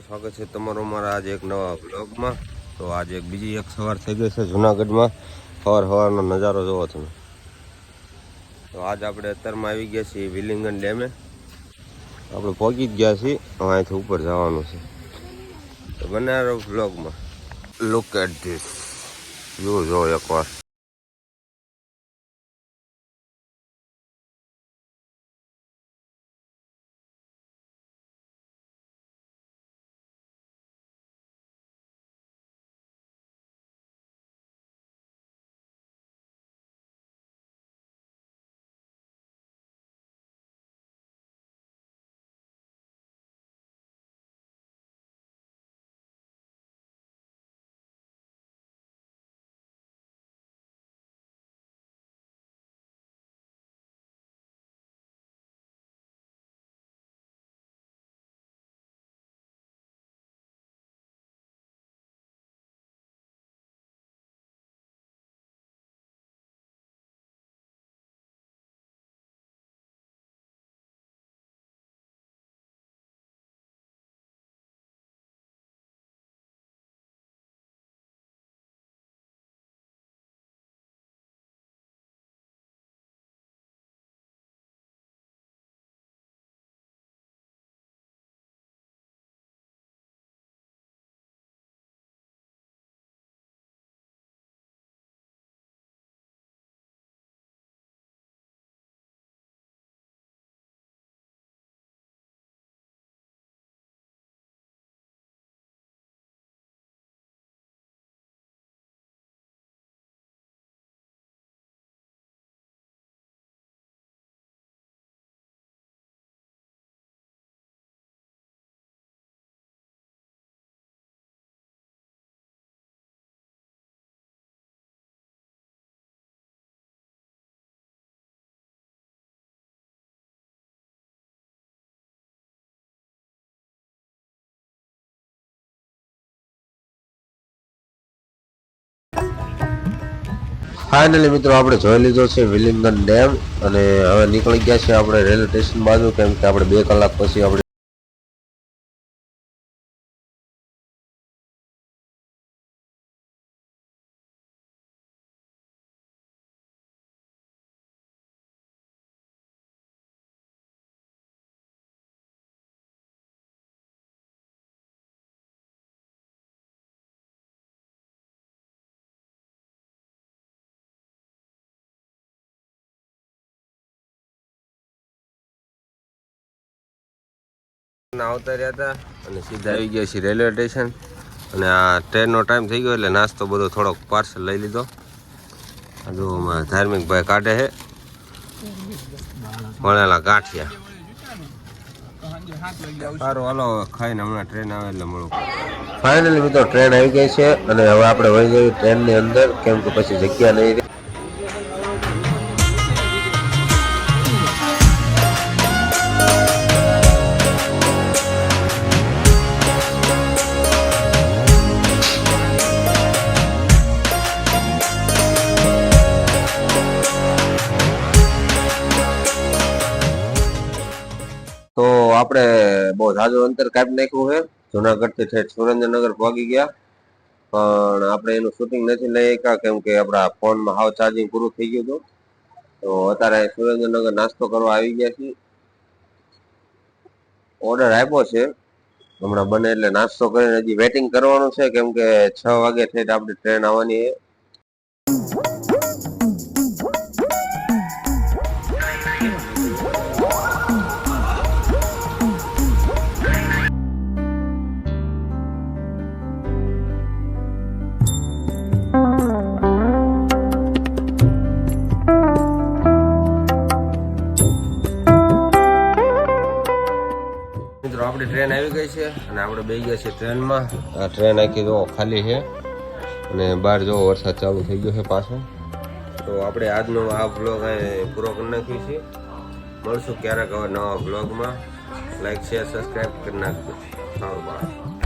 સ્વાગત છે તમારો મારા આજે એક નવા બ્લોગમાં તો આજે એક બીજી એક સવાર થઈ ગઈ છે જુનાગઢમાં. સવાર સવારનો નજારો જોવો તમે. તો આજ આપણે અત્યારમાં આવી ગયા છીએ વિલિંગન ડેમે. આપણે પહોંચી જ ગયા છીએ. હવે અહીંથી ઉપર જવાનું છે. તો બને બ્લોગમાં લુક એટ ધીસ જો જો એકવાર. ફાઇનલી મિત્રો, આપણે જોઈ લીધો છે વિલિંગન ડેમ અને હવે નીકળી ગયા છે આપણે રેલવે સ્ટેશન બાજુ, કેમ કે આપણે બે કલાક પછી આપણે આવતા રહ્યા હતા અને સીધા આવી ગયા છીએ રેલવે સ્ટેશન. અને આ ટ્રેનનો ટાઈમ થઈ ગયો એટલે નાસ્તો બધો થોડોક પાર્સલ લઈ લીધો. આ જો ધાર્મિક ભાઈ કાઢે છે. વણેલા ગાંઠિયા. સારું, હાલો, ખાઈને હમણાં ટ્રેન આવે એટલે મળું. ફાઇનલી મિત્રો ટ્રેન આવી ગઈ છે. અને હવે આપણે વહી જઈએ ટ્રેનની અંદર. કેમ કે પછી જગ્યા નહીં તો આપણે બહુ ઝાઝું અંતર કાપી નાખ્યું છે. જુનાગઢથી ઠેઠ સુરેન્દ્રનગર પહોંચી ગયા. પણ આપણે એનું શૂટિંગ નથી લઈ શક્યા, કેમ કે આપણા ફોનમાં હાવ ચાર્જિંગ પૂરું થઈ ગયું હતું. તો અત્યારે સુરેન્દ્રનગર નાસ્તો કરવા આવી ગયા છીએ. ઓર્ડર આપ્યો છે. હમણાં બને એટલે નાસ્તો કરીને હજી વેટિંગ કરવાનું છે, કેમ કે છ વાગે ઠેઠ આપણી ટ્રેન આવવાની છે. આપણી ટ્રેન આવી ગઈ છે અને આપણે બે ગયા છીએ ટ્રેનમાં. આ ટ્રેન આખી જો ખાલી છે અને બહાર જો વરસાદ ચાલુ થઈ ગયો છે પાછો. તો આપણે આજનો આ બ્લોગ અહીં પૂરો કરી નાખ્યું છે મળશું ક્યારેક હવે નવા બ્લોગમાં લાઈક શેર સબસ્ક્રાઈબ કરી નાખજો. સારું બાય